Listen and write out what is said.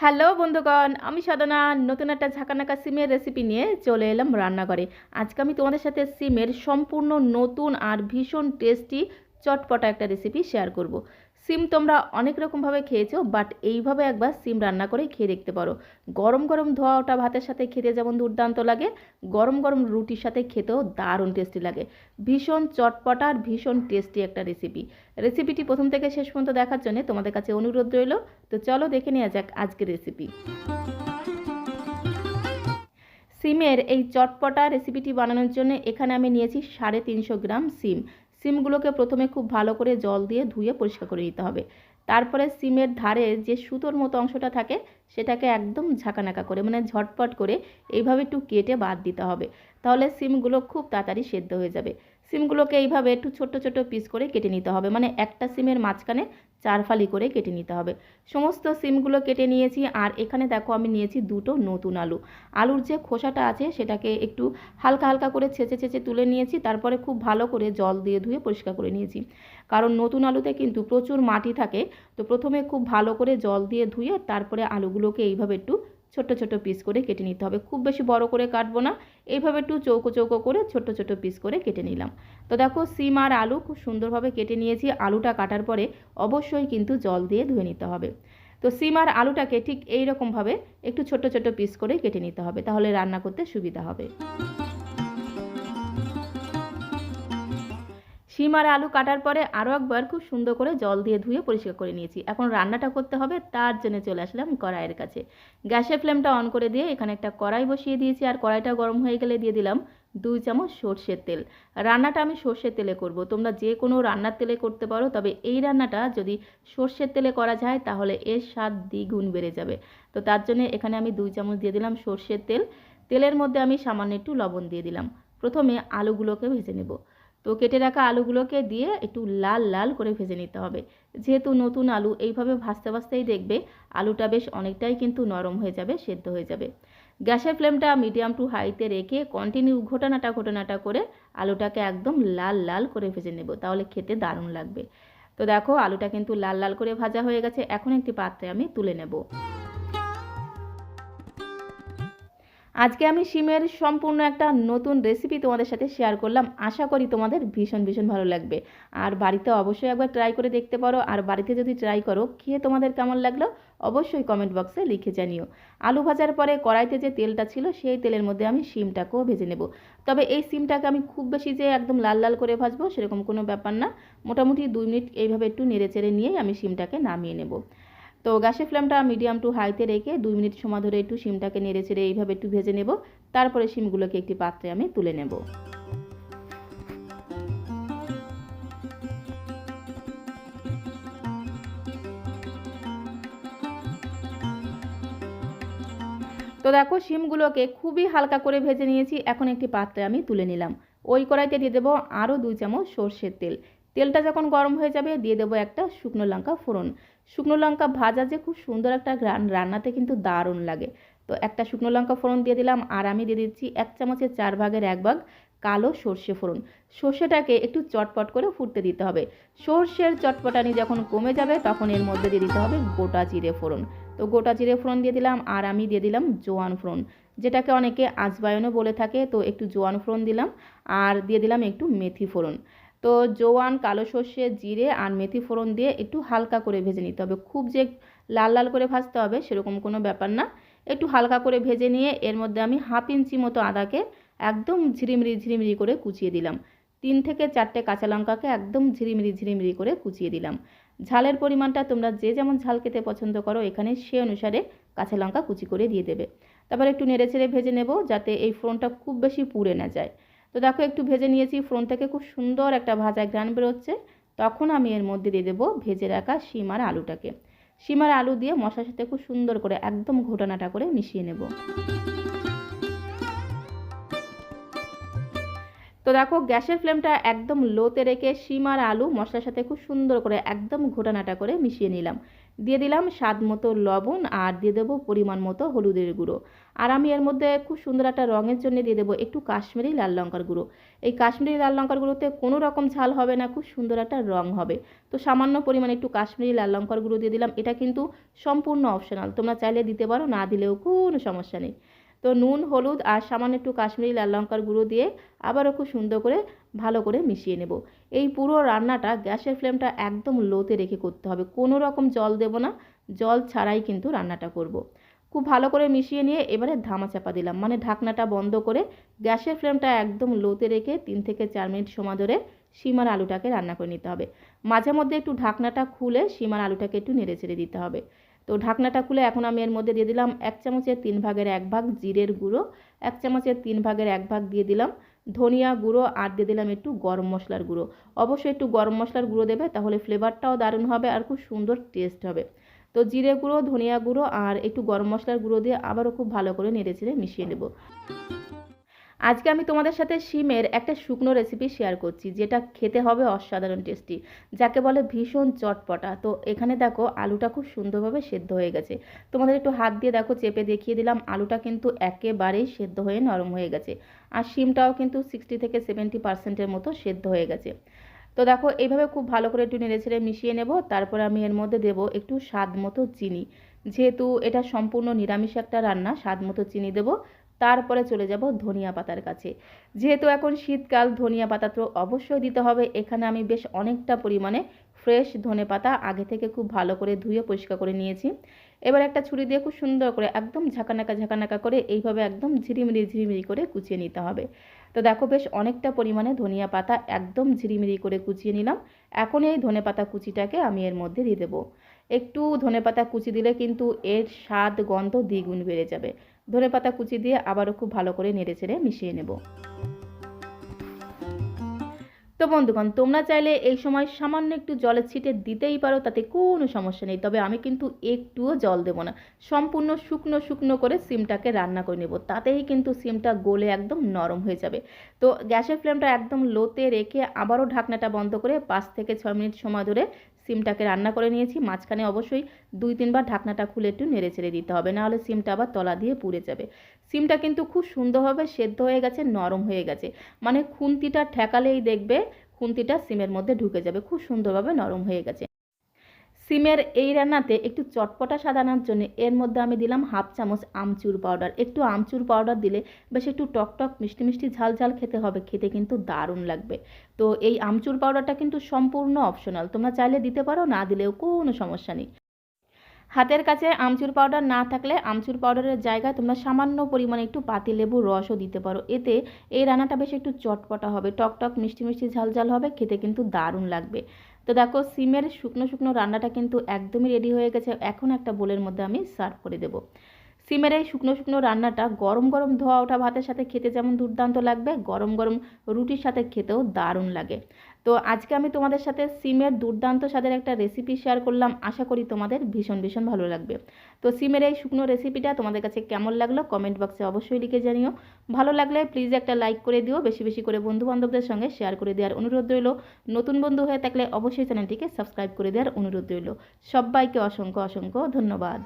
Hello বন্ধুগণ, আমি সাধনা নতুন একটা ঝাঁকানাকা সিমের রেসিপি নিয়ে চলে এলাম রান্নাঘরে আজকে আমি তোমাদের সাথে সিমের সম্পূর্ণ নতুন আর ভীষণ টেস্টি চটপটা একটা রেসিপি শেয়ার করব। সিম তোমরা অনেক রকমভাবে খেয়েছো বাট এইভাবে একবার সিম রান্না করে খেয়ে দেখতে পারো। গরম গরম ধোয়া ওটা ভাতের সাথে খেতে যেমন দুর্দান্ত লাগে, গরম গরম রুটির সাথে খেতেও দারুণ টেস্টি লাগে। ভীষণ চটপটা আর ভীষণ টেস্টি একটা রেসিপি রেসিপিটি প্রথম থেকে শেষ পর্যন্ত দেখার জন্য তোমাদের কাছে অনুরোধ রইল, তো চলো দেখে নেওয়া যাক আজকের রেসিপি সিমের এই চটপটা রেসিপিটি বানানোর জন্য এখানে আমি নিয়েছি সাড়ে তিনশো গ্রাম সিম। সিমগুলোকে প্রথমে খুব ভালো করে জল দিয়ে ধুয়ে পরিষ্কার করে নিতে হবে। তারপরে সিমের ধারে যে সুতোর মতো অংশটা থাকে, সেটাকে একদম ঝাঁকানাকা করে মানে ঝটপট করে এইভাবে একটু কেটে বাদ দিতে হবে। তাহলে সিমগুলো খুব তাড়াতাড়ি সেদ্ধ হয়ে যাবে। সিমগুলোকে এইভাবে একটু ছোট ছোট পিস করে কেটে নিতে হবে। মানে একটা সিমের মাঝখানে চার ফালি করে কেটে নিতে হবে। সমস্ত সিমগুলো কেটে নিয়েছি আর এখানে দেখো আমি নিয়েছি দুটো নতুন আলু। আলুর যে খোসাটা আছে সেটাকে একটু হালকা হালকা করে ছেঁচে ছেঁচে তুলে নিয়েছি, তারপরে খুব ভালো করে জল দিয়ে ধুয়ে পরিষ্কার করে নিয়েছি। কারণ নতুন আলুতে কিন্তু প্রচুর মাটি থাকে, তো প্রথমে খুব ভালো করে জল দিয়ে ধুয়ে তারপরে আলুগুলোকে এইভাবে একটু ছোট ছোট পিস করে কেটে নিতে হবে। খুব বেশি বড় করে কাটবো না। এইভাবে একটু চৌকো চৌকো করে ছোট ছোট পিস করে কেটে নিলাম। তো দেখো, সিম আর আলু খুব সুন্দরভাবে কেটে নিয়েছি। আলুটা কাটার পরে অবশ্যই কিন্তু জল দিয়ে ধুয়ে নিতে হবে। তো সিম আর আলুটাকে ঠিক এইরকমভাবে একটু ছোট ছোট পিস করে কেটে নিতে হবে। তাহলে রান্না করতে সুবিধা হবে। শিম আর আলু কাটার পরে আরও একবার খুব সুন্দর করে জল দিয়ে ধুয়ে পরিষ্কার করে নিয়েছি। এখন রান্নাটা করতে হবে, তার জন্য চলে আসলাম কড়াইয়ের কাছে। গ্যাসের ফ্লেমটা অন করে দিয়ে এখানে একটা কড়াই বসিয়ে দিয়েছি আর কড়াইটা গরম হয়ে গেলে দিয়ে দিলাম দুই চামচ সর্ষের তেল। রান্নাটা আমি সর্ষের তেলে করব। তোমরা যে কোনো রান্নার তেলে করতে পারো, তবে এই রান্নাটা যদি সর্ষের তেলে করা যায়, তাহলে এর স্বাদ দ্বিগুণ বেড়ে যাবে। তো তার জন্য এখানে আমি দুই চামচ দিয়ে দিলাম সর্ষের তেল। তেলের মধ্যে আমি সামান্য একটু লবণ দিয়ে দিলাম। প্রথমে আলুগুলোকে ভেজে নেব। তো কেটে রাখা আলুগুলোকে দিয়ে একটু লাল লাল করে ভেজে নিতে হবে। যেহেতু নতুন আলু এইভাবে ভাজতে, ভাজতেই দেখবে আলুটা বেশ অনেকটাই কিন্তু নরম হয়ে যাবে, সেদ্ধ হয়ে যাবে। গ্যাসের ফ্লেমটা মিডিয়াম টু হাইতে রেখে কন্টিনিউ ঘটনাটা ঘটনাটা করে আলুটাকে একদম লাল লাল করে ভেজে নেব, তাহলে খেতে দারুণ লাগবে। তো দেখো আলুটা কিন্তু লাল লাল করে ভাজা হয়ে গেছে, এখন একটি পাত্রে আমি তুলে নেব। আজকে আমি সিমের সম্পূর্ণ একটা নতুন রেসিপি তোমাদের সাথে শেয়ার করলাম। আশা করি তোমাদের ভীষণ ভীষণ ভালো লাগবে। আর বাড়িতে অবশ্যই একবার ট্রাই করে দেখতে পারো। আর বাড়িতে যদি ট্রাই করো, খেয়ে তোমাদের কেমন লাগল অবশ্যই কমেন্ট বক্সে লিখে জানিও। আলু ভাজার পরে কড়াইতে যে তেলটা ছিল, সেই তেলের মধ্যে আমি সিমটাকেও ভেজে নেব। তবে এই সিমটাকে আমি খুব বেশি যে একদম লাল লাল করে ভাজবো, সেরকম কোনো ব্যাপার না। মোটামুটি দুই মিনিট এইভাবে একটু নেড়ে চেড়ে নিয়েই আমি সিমটাকে নামিয়ে নেব। তো গ্যাসের ফ্লেমটা মিডিয়াম টু হাইতে রেখে দুই মিনিট সময় ধরে একটু শিমটাকে নেড়ে চেড়ে এইভাবে একটু ভেজে নেব। তারপরে শিমগুলোকে একটি পাত্রে আমি তুলে নেব। তো দেখো শিমগুলোকে খুবই হালকা করে ভেজে নিয়েছি, এখন একটি পাত্রে আমি তুলে নিলাম। ওই কড়াইতে দিয়ে দেবো আরও দুই চামচ সর্ষের তেল। তেলটা যখন গরম হয়ে যাবে, দিয়ে দেবো একটা শুকনো লঙ্কা ফোড়ন। শুকনো লঙ্কা ভাজা যে খুব সুন্দর একটা গ্রান, রান্নাতে কিন্তু দারুণ লাগে। তো একটা শুকনো লঙ্কা ফোড়ন দিয়ে দিলাম, আর আমি দিয়ে দিচ্ছি এক চামচের চার ভাগের এক ভাগ কালো সর্ষে ফোড়ন। সর্ষেটাকে একটু চটপট করে ফুটতে দিতে হবে। সর্ষের চটপটানি যখন কমে যাবে, তখন এর মধ্যে দিয়ে দিতে হবে গোটা জিরে ফোড়ন। তো গোটা জিরে ফোড়ন দিয়ে দিলাম, আর আমি দিয়ে দিলাম জোয়ান ফোড়ন। যেটাকে অনেকে আজবায়নও বলে থাকে, তো একটু জোয়ান ফোড়ন দিলাম, আর দিয়ে দিলাম একটু মেথি ফোড়ন। তো জোয়ান, কালো সর্ষে, জিরে আর মেথি ফোড়ন দিয়ে একটু হালকা করে ভেজে নিতে হবে। খুব যে লাল লাল করে ভাজতে হবে সেরকম কোনো ব্যাপার না। একটু হালকা করে ভেজে নিয়ে এর মধ্যে আমি হাফ ইঞ্চি মতো আদাকে একদম ঝিরিমিরি ঝিরিমিরি করে কুচিয়ে দিলাম। তিন থেকে চারটে কাঁচা লঙ্কাকে একদম ঝিরিমিরি ঝিরিমিরি করে কুচিয়ে দিলাম। ঝালের পরিমাণটা তোমরা যে যেমন ঝাল খেতে পছন্দ করো, এখানে সে অনুসারে কাঁচা লঙ্কা কুচি করে দিয়ে দেবে। তারপর একটু নেড়ে ছেড়ে ভেজে নেব যাতে এই ফোড়নটা খুব বেশি পুড়ে না যায়। তো দেখো একটু ভেজে নিয়েছি ফ্রন থেকে খুব সুন্দর একটা ভাজা গ্রান বেরোচ্ছে। তখন আমি এর মধ্যে দিয়ে দেবো ভেজে রাখা শিম আর আলুটাকে। শিম আর আলু দিয়ে মশার সাথে খুব সুন্দর করে একদম ঘোটানাটা করে মিশিয়ে নেব। তো দেখো গ্যাসের ফ্লেমটা একদম লোতে রেখে শিম আর আলু মশলার সাথে খুব সুন্দর করে একদম ঘোটানাটা করে মিশিয়ে নিলাম। দিয়ে দিলাম স্বাদ মতো লবণ আর দিয়ে দেবো পরিমাণ মতো হলুদের গুঁড়ো। আর আমি এর মধ্যে খুব সুন্দর একটা রঙের জন্য দিয়ে দেবো একটু কাশ্মীরি লাল লঙ্কার গুঁড়ো। এই কাশ্মীরি লাল লঙ্কার গুঁড়োতে কোনো রকম ঝাল হবে না, খুব সুন্দর একটা রং হবে। তো সামান্য পরিমাণে একটু কাশ্মীরি লাল লঙ্কার গুঁড়ো দিয়ে দিলাম। এটা কিন্তু সম্পূর্ণ অপশনাল তোমরা চাইলে দিতে পারো, না দিলেও কোনো সমস্যা নেই। তো নুন, হলুদ আর সামান্য একটু কাশ্মীরি লাল লঙ্কার গুঁড়ো দিয়ে আবারও খুব সুন্দর করে, ভালো করে মিশিয়ে নেব। এই পুরো রান্নাটা গ্যাসের ফ্লেমটা একদম লোতে রেখে করতে হবে। কোনো রকম জল দেব না, জল ছাড়াই কিন্তু রান্নাটা করব। খুব ভালো করে মিশিয়ে নিয়ে এবারে ধামা চাপা দিলাম মানে ঢাকনাটা বন্ধ করে গ্যাসের ফ্লেমটা একদম লোতে রেখে তিন থেকে চার মিনিট সময় ধরে সীমার আলুটাকে রান্না করে নিতে হবে। মাঝে মধ্যে একটু ঢাকনাটা খুলে সীমার আলুটাকে একটু নেড়ে চেড়ে দিতে হবে। তো ঢাকনাটা খুলে এখন আমি এর মধ্যে দিয়ে দিলাম এক চামচের তিন ভাগের এক ভাগ জিরের গুঁড়ো, এক চামচের তিন ভাগের এক ভাগ দিয়ে দিলাম ধনিয়া গুঁড়ো আর দিয়ে দিলাম একটু গরম মশলার গুঁড়ো। অবশ্যই একটু গরম মশলার গুঁড়ো দেবে তাহলে ফ্লেভারটাও দারুণ হবে আর খুব সুন্দর টেস্ট হবে। তো জিরে গুঁড়ো, ধনিয়া গুঁড়ো আর একটু গরম মশলার গুঁড়ো দিয়ে আবারও খুব ভালো করে নেড়ে চেড়ে মিশিয়ে নেব। আজকে আমি তোমাদের সাথে শিমের একটা শুকনো রেসিপি শেয়ার করছি, যেটা খেতে হবে অসাধারণ টেস্টি যাকে বলে ভীষণ চটপটা। তো এখানে দেখো আলুটা খুব সুন্দরভাবে সেদ্ধ হয়ে গেছে। তোমাদের একটু হাত দিয়ে দেখো, চেপে দেখিয়ে দিলাম, আলুটা কিন্তু একেবারেই সেদ্ধ হয়ে নরম হয়ে গেছে। আর শিমটাও কিন্তু সিক্সটি থেকে সেভেন্টি পার্সেন্টের মতো সেদ্ধ হয়ে গেছে। তো দেখো, এইভাবে খুব ভালো করে একটু নেড়ে ছেড়ে মিশিয়ে নেব, তারপর আমি এর মধ্যে দেবো একটু স্বাদ মতো চিনি। যেহেতু এটা সম্পূর্ণ নিরামিষ একটা রান্না, স্বাদ মতো চিনি দেবো তারপরে চলে যাব ধনিয়া পাতার কাছে। যেহেতু এখন শীতকাল, ধনিয়া পাতা তো অবশ্যই দিতে হবে। এখানে আমি বেশ অনেকটা পরিমাণে ফ্রেশ ধনে পাতা আগে থেকে খুব ভালো করে ধুয়ে পরিষ্কার করে নিয়েছি। এবার একটা ছুরি দিয়ে খুব সুন্দর করে একদম ঝাঁকানাকা ঝাঁকানাকা করে এইভাবে একদম ঝিরিমিরি ঝিরিমিরি করে কুচিয়ে নিতে হবে। তো দেখো বেশ অনেকটা পরিমাণে ধনিয়া পাতা একদম ঝিরিমিরি করে কুচিয়ে নিলাম। এখন এই ধনে পাতা কুচিটাকে আমি এর মধ্যে দিয়ে দেবো। একটু ধনে পাতা কুচি দিলে কিন্তু এর স্বাদ, গন্ধ দ্বিগুণ বেড়ে যাবে। ধনে পাতা কুচি দিয়ে আবারও খুব ভালো করে নেড়ে চেড়ে মিশিয়ে নেব। তো বন্ধুগণ, তোমরা চাইলে এই সময় সামান্য একটু জলের ছিটে দিতেই পারো, তাতে কোনো সমস্যা নেই। তবে আমি কিন্তু একটুও জল দেবো না। সম্পূর্ণ শুকনো শুকনো করে সিমটাকে রান্না করে নেব। তাতেই কিন্তু সিমটা গলে একদম নরম হয়ে যাবে। তো গ্যাসের ফ্লেমটা একদম লোতে রেখে আবারও ঢাকনাটা বন্ধ করে পাঁচ থেকে ছয় মিনিট সময় ধরে সিমটাকে রান্না করে নিয়েছি। মাঝখানে অবশ্যই দুই তিনবার ঢাকনাটা খুলে একটু নেড়ে ছেড়ে দিতে হবে, নাহলে সিমটা আবার তলা দিয়ে পুড়ে যাবে। সিমটা কিন্তু খুব সুন্দরভাবে সেদ্ধ হয়ে গেছে, নরম হয়ে গেছে। মানে খুন্তিটা ঠেকালেই দেখবে খুন্তিটা সিমের মধ্যে ঢুকে যাবে, খুব সুন্দরভাবে নরম হয়ে গেছে। সিমের এই রান্নাতে একটু চটপটা সাজানোর জন্য এর মধ্যে আমি দিলাম হাফ চামচ আমচুর পাউডার। একটু আমচুর পাউডার দিলে বেশ একটু টক টক মিষ্টি মিষ্টি ঝাল ঝাল খেতে হবে, খেতে কিন্তু দারুণ লাগবে। তো এই আমচুর পাউডারটা কিন্তু সম্পূর্ণ অপশনাল তোমরা চাইলে দিতে পারো, না দিলেও কোনো সমস্যা নেই। হাতের কাছে আমচুর পাউডার না থাকলে আমচুর পাউডারের জায়গায় তোমরা সামান্য পরিমাণে একটু পাতি লেবুর রসও দিতে পারো। এতে এই রান্নাটা বেশ একটু চটপটা হবে, টক টক মিষ্টি মিষ্টি ঝাল ঝাল হবে, খেতে কিন্তু দারুণ লাগবে। তো দেখো সিমের শুকনো শুকনো রান্নাটা কিন্তু একদমই রেডি হয়ে গেছে। এখন একটা বোলের মধ্যে আমি সার্ভ করে দেবো। সিমের এই শুকনো শুকনো রান্নাটা গরম গরম ধোয়া ওঠা ভাতের সাথে খেতে যেমন দুর্দান্ত লাগবে, গরম গরম রুটির সাথে খেতেও দারুণ লাগে। তো আজকে আমি তোমাদের সাথে সিমের দুর্দান্ত স্বাদের একটা রেসিপি শেয়ার করলাম। আশা করি তোমাদের ভীষণ ভীষণ ভালো লাগবে। তো সিমের এই শুকনো রেসিপিটা তোমাদের কাছে কেমন লাগল কমেন্ট বক্সে অবশ্যই লিখে জানিও। ভালো লাগলে প্লিজ একটা লাইক করে দিও। বেশি বেশি করে বন্ধু বান্ধবদের সঙ্গে শেয়ার করে দেওয়ার অনুরোধ রইল। নতুন বন্ধু হয়ে থাকলে অবশ্যই চ্যানেলটিকে সাবস্ক্রাইব করে দেওয়ার অনুরোধ রইল। সবাইকে অসংখ্য অসংখ্য ধন্যবাদ।